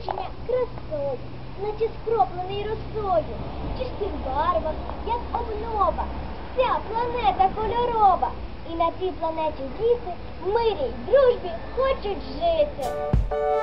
визначення красою, наче скроплений росою, чистим барвом, як обнова, вся планета кольорова. І на цій планеті діти в мирі й дружбі хочуть жити.